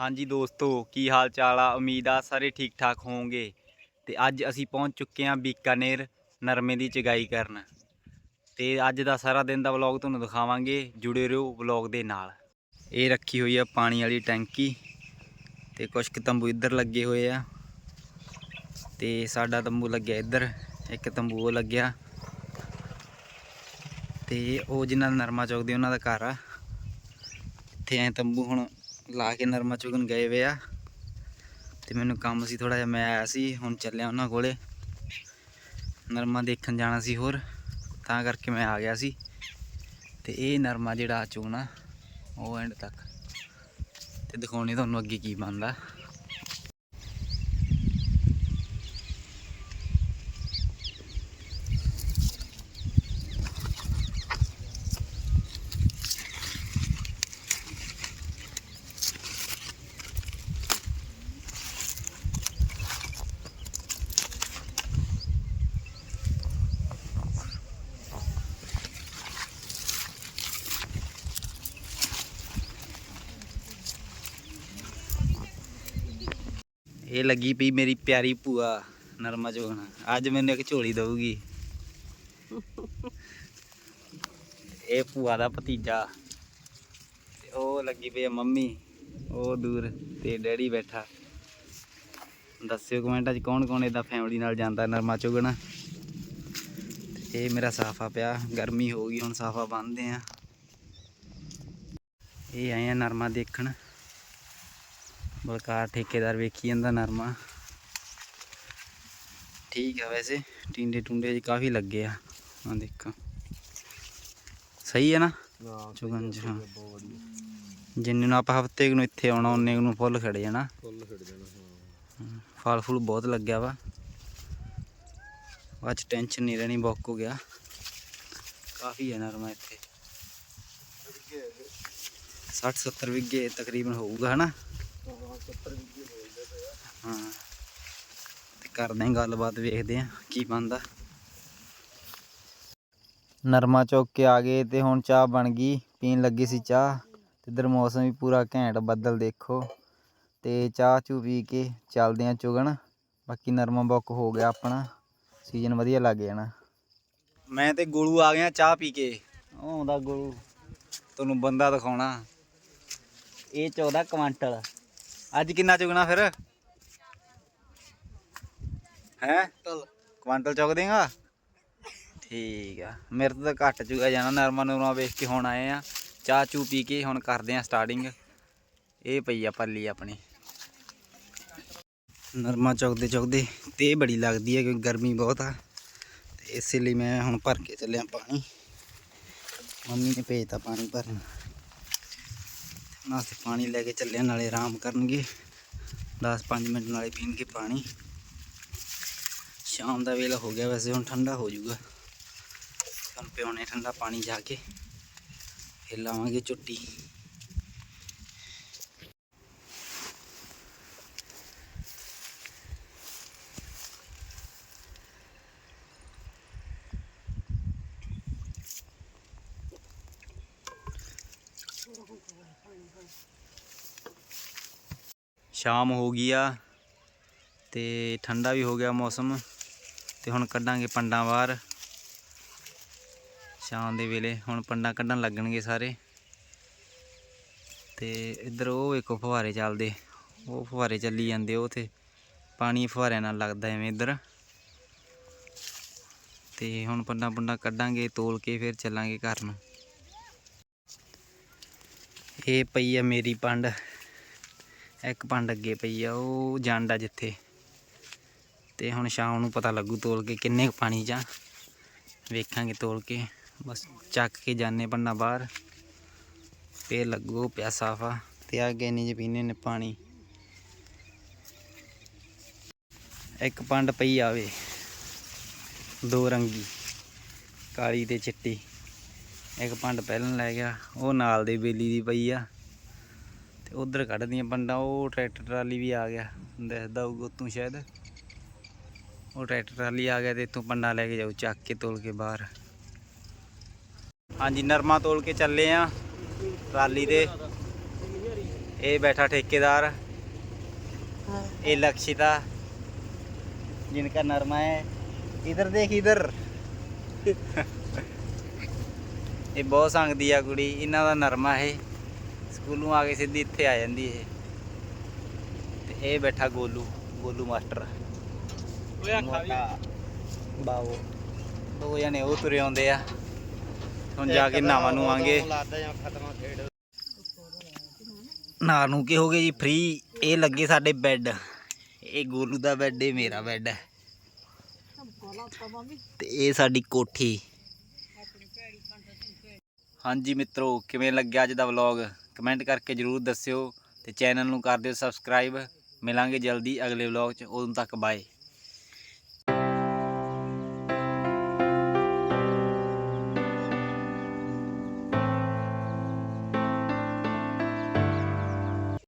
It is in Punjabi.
ਹਾਂਜੀ ਦੋਸਤੋ, ਕੀ ਹਾਲ ਚਾਲ ਆ? ਉਮੀਦ ਆ ਸਾਰੇ ਠੀਕ ਠਾਕ ਹੋਵੋਗੇ। ਤੇ ਅੱਜ ਅਸੀਂ ਪਹੁੰਚ ਚੁੱਕੇ ਹਾਂ ਬੀਕਾਨੇਰ ਨਰਮੇ ਦੀ ਚਗਾਈ ਕਰਨ। ਤੇ ਅੱਜ ਦਾ ਸਾਰਾ ਦਿਨ ਦਾ ਵਲੌਗ ਤੁਹਾਨੂੰ ਦਿਖਾਵਾਂਗੇ। ਜੁੜੇ ਰਹੋ ਵਲੌਗ ਦੇ ਨਾਲ। ਇਹ ਰੱਖੀ ਹੋਈ ਆ ਪਾਣੀ ਵਾਲੀ ਟੈਂਕੀ। ਤੇ ਕੁਝ ਕੁ ਤੰਬੂ ਇੱਧਰ ਲੱਗੇ ਹੋਏ ਆ। ਤੇ ਸਾਡਾ ਤੰਬੂ ਲੱਗਿਆ ਇੱਧਰ। ਇੱਕ ਤੰਬੂ ਉਹ ਲੱਗਿਆ। ਤੇ ਉਹ ਜਿਨ੍ਹਾਂ ਦਾ ਨਰਮਾ ਚੁਗਦੇ ਉਹਨਾਂ ਦਾ ਘਰ ਆ। ਇੱਥੇ ਐ ਤੰਬੂ ਹੁਣ ਲਾ ਕੇ ਨਰਮਾ ਚੁਗਣ ਗਏ ਵੇ ਆ। ਤੇ ਮੈਨੂੰ ਕੰਮ ਸੀ ਥੋੜਾ ਜਿਹਾ, ਮੈਂ ਆਇਆ ਸੀ, ਹੁਣ ਚੱਲਿਆ ਉਹਨਾਂ ਕੋਲੇ। ਨਰਮਾ ਦੇਖਣ ਜਾਣਾ ਸੀ ਹੋਰ, ਤਾਂ ਕਰਕੇ ਮੈਂ ਆ ਗਿਆ ਸੀ। ਤੇ ਇਹ ਨਰਮਾ ਜਿਹੜਾ ਚੁਗਣਾ ਉਹ ਐਂਡ ਤੱਕ। ਤੇ ਦਿਖਾਉਣੀ ਤੁਹਾਨੂੰ ਅੱਗੇ ਕੀ ਬਣਦਾ। ਇਹ ਲੱਗੀ ਪਈ ਮੇਰੀ ਪਿਆਰੀ ਭੂਆ ਨਰਮਾ ਚੁਗਣ ਅੱਜ ਮੈਨੂੰ ਇੱਕ ਝੋਲੀ ਦਊਗੀ। ਇਹ ਭੂਆ ਦਾ ਭਤੀਜਾ। ਤੇ ਉਹ ਲੱਗੀ ਪਈ ਮੰਮੀ। ਉਹ ਦੂਰ ਤੇ ਡੈਡੀ ਬੈਠਾ। ਦੱਸਿਓ ਕਮੈਂਟਾਂ 'ਚ ਕੌਣ ਕੌਣ ਇਦਾਂ ਫੈਮਿਲੀ ਨਾਲ ਜਾਂਦਾ ਨਰਮਾ ਚੁਗਣ ਇਹ ਮੇਰਾ ਸਾਫਾ ਪਿਆ। ਗਰਮੀ ਹੋ ਗਈ, ਹੁਣ ਸਾਫਾ ਬੰਨਦੇ ਆ। ਇਹ ਆਏ ਆ ਨਰਮਾ ਦੇਖਣ। ਬਲਕਾਰ ਠੇਕੇਦਾਰ ਵੇਖੀ ਜਾਂਦਾ ਨਰਮਾ। ਠੀਕ ਆ ਵੈਸੇ ਟਿੰਡੇ ਟੁੰਡੇ ਜੀ ਕਾਫੀ ਲੱਗੇ ਆ। ਆ ਦੇਖੋ। ਸਹੀ ਹੈ ਨਾ ਚੁਗਣ ਚ ਹਾਂ ਜਿੰਨੇ ਨੂੰ ਆਪਾਂ ਹਫ਼ਤੇ ਨੂੰ ਇੱਥੇ ਆਉਣਾ ਉਹਨੇ ਨੂੰ ਫੁੱਲ ਖੜ ਜਾਣਾ। ਫੁੱਲ ਖਿੜ ਜਾਣਾ ਹਾਂ। ਫਲ ਫੁੱਲ ਬਹੁਤ ਲੱਗਿਆ ਵਾ। ਚ ਟੈਨਸ਼ਨ ਨਹੀਂ ਰਹਿਣੀ ਬੁੱਕ ਹੋ ਗਿਆ। ਕਾਫੀ ਹੈ ਨਰਮਾ ਇੱਥੇ। 60 70 ਵਿਗੇ ਤਕਰੀਬਨ ਹੋਊਗਾ ਹਨਾ? ਹਾਂ। ਤੇ ਕਰਦੇ ਆਂ ਗੱਲਬਾਤ, ਵੇਖਦੇ ਆਂ ਕੀ ਬਣਦਾ। ਨਰਮਾ ਚੌਕ ਕੇ ਆ ਗਏ ਤੇ ਹੁਣ ਚਾਹ ਬਣ ਗਈ, ਪੀਣ ਲੱਗੀ ਸੀ ਚਾਹ। ਤੇ ਇਧਰ ਮੌਸਮ ਵੀ ਪੂਰਾ ਘੈਂਟ ਬੱਦਲ ਦੇਖੋ। ਤੇ ਚਾਹ ਚੂ ਪੀ ਕੇ ਚੱਲਦੇ ਆਂ ਚੁਗਣ। ਬਾਕੀ ਨਰਮਾ ਬੁੱਕ ਹੋ ਗਿਆ ਆਪਣਾ। ਸੀਜ਼ਨ ਵਧੀਆ ਲੱਗ ਜਾਣਾ ਮੈਂ ਤੇ ਗੋਲੂ ਆ ਗਿਆ ਚਾਹ ਪੀ ਕੇ। ਆਉਂਦਾ ਗੋਲੂ। ਤੁਹਾਨੂੰ ਬੰਦਾ ਦਿਖਾਉਣਾ। ਇਹ 14 ਕੁਆਂਟਲ ਅੱਜ ਕਿੰਨਾ ਚੁਗਣਾ ਫਿਰ ਹੈ ਕੁਆਂਟਲ ਚੁੱਕ ਦੇਗਾ ਠੀਕ ਆ ਮੇਰੇ ਤੋਂ ਤਾਂ ਘੱਟ ਚੁਗਾ ਜਾਣਾ ਨਰਮਾ ਨੂਰਮਾ ਵੇਖ ਕੇ ਹੁਣ ਆਏ ਆ ਚਾਹ ਚੂ ਪੀ ਕੇ ਹੁਣ ਕਰਦੇ ਆ ਸਟਾਰਟਿੰਗ ਇਹ ਪਈ ਆ ਪੱਲੀ ਆਪਣੀ ਨਰਮਾ ਚੁਗਦੇ ਚੁਗਦੇ ਤੇ ਬੜੀ ਲੱਗਦੀ ਹੈ ਕਿਉਂਕਿ ਗਰਮੀ ਬਹੁਤ ਆ ਤੇ ਇਸੇ ਲਈ ਮੈਂ ਹੁਣ ਭਰ ਕੇ ਚੱਲਿਆ ਪਾਣੀ ਮੰਮੀ ਨੇ ਭੇਜਤਾ ਪਾਣੀ ਭਰਨ ਨਾਸਤੇ ਪਾਣੀ ਲੈ ਕੇ ਚੱਲੇ ਨਾਲੇ ਆਰਾਮ ਕਰਨਗੇ। 10-5 ਮਿੰਟ ਨਾਲੇ ਪੀਣਗੇ ਪਾਣੀ। ਸ਼ਾਮ ਦਾ ਵੇਲਾ ਹੋ ਗਿਆ ਵੈਸੇ, ਹੁਣ ਠੰਡਾ ਹੋ ਜਾਊਗਾ। ਹੁਣ ਪਿਉਣੇ ਠੰਡਾ ਪਾਣੀ ਜਾ ਕੇ। ਫਿਰ ਲਾਵਾਂਗੇ ਝੁੱਟੀ ਸ਼ਾਮ ਹੋ ਗਈ ਆ ਤੇ ਠੰਡਾ ਵੀ ਹੋ ਗਿਆ ਮੌਸਮ ਤੇ ਹੁਣ ਕੱਢਾਂਗੇ ਪੰਡਾਂ ਬਾਹਰ। ਸ਼ਾਮ ਦੇ ਵੇਲੇ ਹੁਣ ਪੰਡਾਂ ਕੱਢਣ ਲੱਗਣਗੇ ਸਾਰੇ। ਤੇ ਇੱਧਰ ਉਹ ਇੱਕ ਫੁਹਾਰੇ ਚੱਲਦੇ, ਉਹ ਫੁਹਾਰੇ ਚੱਲੀ ਜਾਂਦੇ ਉਹ ਤੇ। ਪਾਣੀ ਫੁਹਾਰਿਆਂ ਨਾਲ ਲੱਗਦਾ ਐਵੇਂ ਇੱਧਰ। ਤੇ ਹੁਣ ਪੰਡਾਂ ਪੰਡਾਂ ਕੱਢਾਂਗੇ, ਤੋਲ ਕੇ ਫਿਰ ਚੱਲਾਂਗੇ ਘਰ ਨੂੰ। ਇਹ ਪਈ ਆ ਮੇਰੀ ਪੰਡ। ਇੱਕ ਪੰਡ ਅੱਗੇ ਪਈ ਆ, ਉਹ ਜਾਂਦਾ ਜਿੱਥੇ। ਤੇ ਹੁਣ ਸ਼ਾਮ ਨੂੰ ਪਤਾ ਲੱਗੂ ਤੋਲ ਕੇ ਕਿੰਨੇ ਕੁ ਪਾਣੀ ਜਾਂ ਵੇਖਾਂਗੇ ਤੋਲ ਕੇ। ਬਸ ਚੱਕ ਕੇ ਜਾਣੇ ਪੰਨਾ ਬਾਹਰ। ਫੇਰ ਲੱਗੂ ਉਹ ਪਿਆ ਸਾਫਾ ਤੇ ਆ ਗਏ ਨਹੀਂ ਜੇ ਪੀਨੇ ਨੇ ਪਾਣੀ ਇੱਕ ਪੰਡ ਪਈ ਆਵੇ। ਦੋ ਰੰਗੀ। ਕਾਲੀ ਤੇ ਚਿੱਟੀ। ਇੱਕ ਪੰਡ ਪਹਿਲਾਂ ਲੈ ਗਿਆ ਉਹ ਨਾਲ ਦੇ ਬੇਲੀ ਦੀ ਪਈ ਆ ਤੇ ਉਧਰ ਕੱਢਦੀਆਂ ਪੰਡਾਂ ਉਹ ਟਰੈਕਟਰ ਟਰਾਲੀ ਵੀ ਆ ਗਿਆ ਦਿਖਦਾ ਹੋਊਗਾ ਤੂੰ ਸ਼ਾਇਦ ਉਹ ਟਰੈਕਟਰ ਟਰਾਲੀ ਆ ਗਿਆ ਤੇ ਇੱਥੋਂ ਪੰਡਾ ਲੈ ਕੇ ਜਾਊ ਚੱਕ ਕੇ ਤੋਲ ਕੇ ਬਾਹਰ ਹਾਂਜੀ ਨਰਮਾ ਤੋਲ ਕੇ ਚੱਲੇ ਆ ਟਰਾਲੀ ਦੇ ਇਹ ਬੈਠਾ ਠੇਕੇਦਾਰ ਇਹ ਲਕਸ਼ਿਤਾ जिनका नरमा है इधर देख इधर ਇਹ ਬਹੁਤ ਸੰਗਦੀ ਆ ਕੁੜੀ ਇਹਨਾਂ ਦਾ ਨਰਮਾ ਇਹ। ਸਕੂਲੋਂ ਆ ਕੇ ਸਿੱਧੀ ਇੱਥੇ ਆ ਜਾਂਦੀ ਇਹ। ਤੇ ਇਹ ਬੈਠਾ ਗੋਲੂ ਗੋਲੂ ਮਾਸਟਰ। ਓਏ ਆਖਾ ਵੀ ਬਾਵੋ ਦੋ ਜਣੇ ਉਹ ਤੁਰੇ ਆਉਂਦੇ ਆ। ਹੁਣ ਜਾ ਕੇ ਨਾਵਾਂ ਨੂੰ ਆਂਗੇ ਖੇਡ। ਨਾ ਨੂੰ ਕੀ ਹੋ ਗਏ ਜੀ ਫ੍ਰੀ ਇਹ ਲੱਗੇ ਸਾਡੇ ਬੈੱਡ ਇਹ ਗੋਲੂ ਦਾ ਬੈੱਡ ਇਹ ਮੇਰਾ ਬੈੱਡ ਹੈ ਤੇ ਇਹ ਸਾਡੀ ਕੋਠੀ। ਹਾਂਜੀ ਮਿੱਤਰੋ, ਕਿਵੇਂ ਲੱਗਿਆ ਅੱਜ ਦਾ ਵਲੌਗ ਕਮੈਂਟ ਕਰਕੇ ਜਰੂਰ ਦੱਸਿਓ ਤੇ ਚੈਨਲ ਨੂੰ ਕਰ ਦਿਓ ਸਬਸਕ੍ਰਾਈਬ ਮਿਲਾਂਗੇ ਜਲਦੀ ਅਗਲੇ ਵਲੌਗ 'ਚ। ਉਦੋਂ ਤੱਕ ਬਾਏ